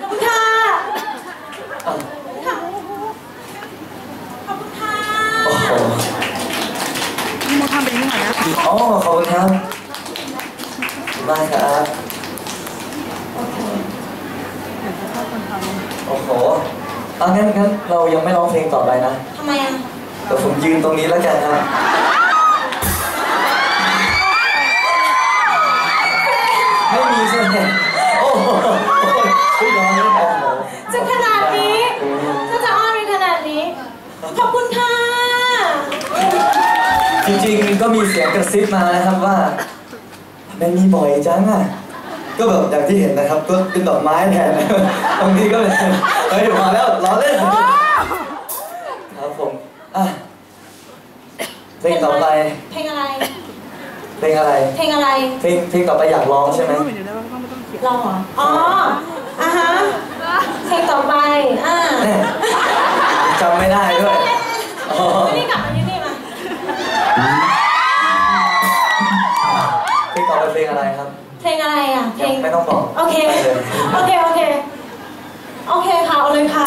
ขอบคุณค่ะอ้าวขอบคุณค่ะโอ้โหพี่โมทำเป็นยังไงนะอ๋อขอบคุณครับได้ครับโอ้โหอะงั้นงั้นเรายังไม่ร้องเพลงต่อไปนะทำไมอะเดี๋ยวผมยืนตรงนี้แล้วกันครับ จริงๆก็มีเสียงกระซิบมานะครับว่ามันมีบ่อยจังอะก็แบบอย่างที่เห็นนะครับก็เป็นดอกไม้แทนนะบางทีก็เลยเฮ้ยมาแล้วล้อเล่นครับผมอะเพลงต่อไป เพลงอะไร เพลงอะไร เพลงอะไร เพลงเพลงต่อไปอยากร้องใช่ไหมไม่เดี๋ยวได้ว่าต้องไม่ต้องเขียนเราเหรอ อ๋ออะฮะ ต้องบอก โอเคไปเลยโอเค โอเค โอเคค่ะ เอาเลยค่ะ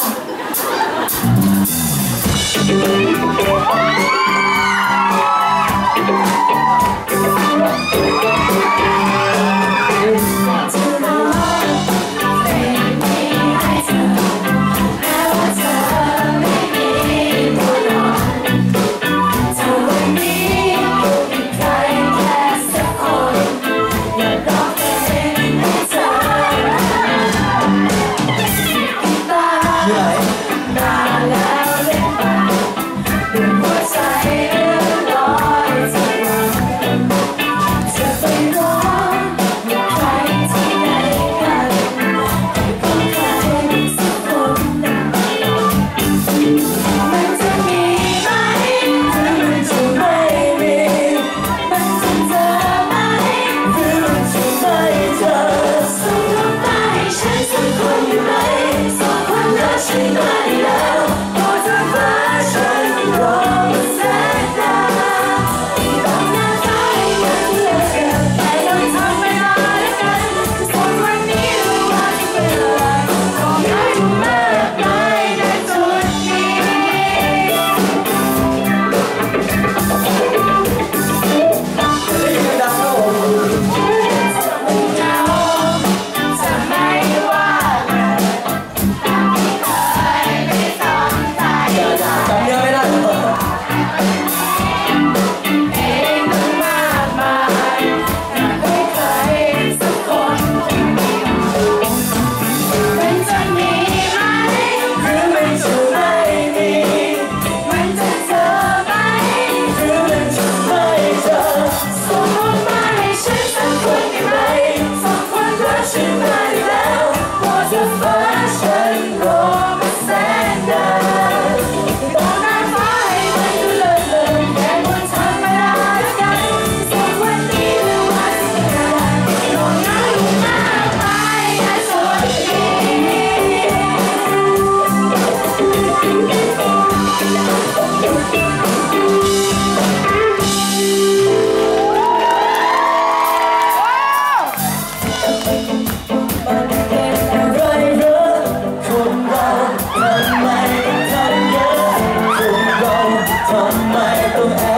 Adam